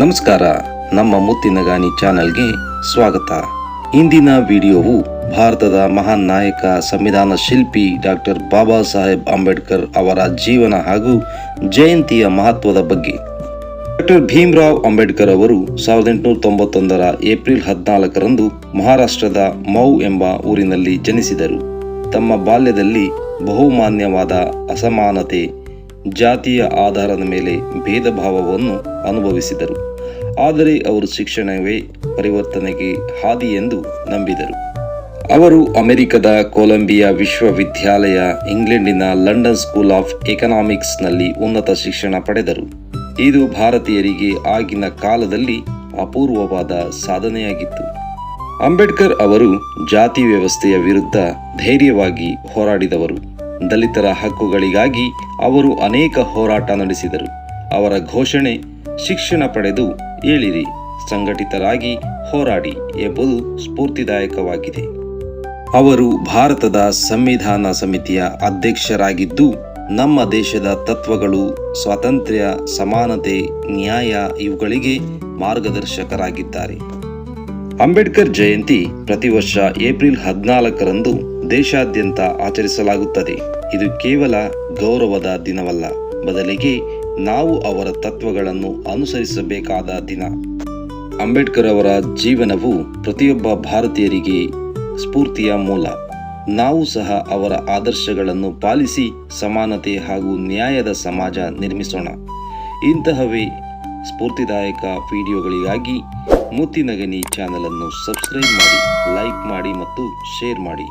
ನಮಸ್ಕಾರ. ನಮ್ಮ ಮುತ್ತಿನ ಗಾನಿ ಚಾನೆಲ್ಗೆ ಸ್ವಾಗತ. ಇಂದಿನ ವಿಡಿಯೋವು ಭಾರತದ ಮಹಾನ್ ನಾಯಕ, ಸಂವಿಧಾನ ಶಿಲ್ಪಿ ಡಾಕ್ಟರ್ ಬಾಬಾ ಸಾಹೇಬ್ ಅಂಬೇಡ್ಕರ್ ಅವರ ಜೀವನ ಹಾಗೂ ಜಯಂತಿಯ ಮಹತ್ವದ ಬಗ್ಗೆ. ಡಾಕ್ಟರ್ ಭೀಮರಾವ್ ಅಂಬೇಡ್ಕರ್ ಅವರು ಸಾವಿರದ ಎಂಟುನೂರ ತೊಂಬತ್ತೊಂದರ ಏಪ್ರಿಲ್ ಹದಿನಾಲ್ಕರಂದು ಮಹಾರಾಷ್ಟ್ರದ ಮೌ ಎಂಬ ಊರಿನಲ್ಲಿ ಜನಿಸಿದರು. ತಮ್ಮ ಬಾಲ್ಯದಲ್ಲಿ ಬಹುಮಾನ್ಯವಾದ ಅಸಮಾನತೆ ಜಾತಿಯ ಆಧಾರದ ಮೇಲೆ ಭೇದ ಭಾವವನ್ನು ಅನುಭವಿಸಿದರು. ಆದರೆ ಅವರು ಶಿಕ್ಷಣವೇ ಪರಿವರ್ತನೆಗೆ ಹಾದಿ ಎಂದು ನಂಬಿದರು. ಅವರು ಅಮೆರಿಕದ ಕೊಲಂಬಿಯಾ ವಿಶ್ವವಿದ್ಯಾಲಯ, ಇಂಗ್ಲೆಂಡಿನ ಲಂಡನ್ ಸ್ಕೂಲ್ ಆಫ್ ಎಕನಾಮಿಕ್ಸ್ನಲ್ಲಿ ಉನ್ನತ ಶಿಕ್ಷಣ ಪಡೆದರು. ಇದು ಭಾರತೀಯರಿಗೆ ಆಗಿನ ಕಾಲದಲ್ಲಿ ಅಪೂರ್ವವಾದ ಸಾಧನೆಯಾಗಿತ್ತು. ಅಂಬೇಡ್ಕರ್ ಅವರು ಜಾತಿ ವ್ಯವಸ್ಥೆಯ ವಿರುದ್ಧ ಧೈರ್ಯವಾಗಿ ಹೋರಾಡಿದವರು. ದಲಿತರ ಹಕ್ಕುಗಳಿಗಾಗಿ ಅವರು ಅನೇಕ ಹೋರಾಟ ನಡೆಸಿದರು. ಅವರ ಘೋಷಣೆ ಶಿಕ್ಷಣ ಪಡೆದು ಏಳಿರಿ, ಸಂಘಟಿತರಾಗಿ ಹೋರಾಡಿ ಎಂಬುದು ಸ್ಫೂರ್ತಿದಾಯಕವಾಗಿದೆ. ಅವರು ಭಾರತದ ಸಂವಿಧಾನ ಸಮಿತಿಯ ಅಧ್ಯಕ್ಷರಾಗಿದ್ದು, ನಮ್ಮ ದೇಶದ ತತ್ವಗಳು ಸ್ವಾತಂತ್ರ್ಯ, ಸಮಾನತೆ, ನ್ಯಾಯ ಇವುಗಳಿಗೆ ಮಾರ್ಗದರ್ಶಕರಾಗಿದ್ದಾರೆ. ಅಂಬೇಡ್ಕರ್ ಜಯಂತಿ ಪ್ರತಿ ವರ್ಷ ಏಪ್ರಿಲ್ ಹದಿನಾಲ್ಕರಂದು ದೇಶಾದ್ಯಂತ ಆಚರಿಸಲಾಗುತ್ತದೆ. ಇದು ಕೇವಲ ಗೌರವದ ದಿನವಲ್ಲ. ಬದಲಿಗೆ ನಾವು ಅವರ ತತ್ವಗಳನ್ನು ಅನುಸರಿಸಬೇಕಾದ ದಿನ. ಅಂಬೇಡ್ಕರ್ ಅವರ ಜೀವನವು ಪ್ರತಿಯೊಬ್ಬ ಭಾರತೀಯರಿಗೆ ಸ್ಫೂರ್ತಿಯ ಮೂಲ. ನಾವು ಸಹ ಅವರ ಆದರ್ಶಗಳನ್ನು ಪಾಲಿಸಿ ಸಮಾನತೆ ಹಾಗೂ ನ್ಯಾಯದ ಸಮಾಜ ನಿರ್ಮಿಸೋಣ. ಇಂತಹವೇ ಸ್ಫೂರ್ತಿದಾಯಕ ವಿಡಿಯೋಗಳಿಗಾಗಿ ಮುತ್ತಿನಗನಿ ಚಾನಲನ್ನು ಸಬ್ಸ್ಕ್ರೈಬ್ ಮಾಡಿ ಲೈಕ್ ಮಾಡಿ ಮತ್ತು ಶೇರ್ ಮಾಡಿ.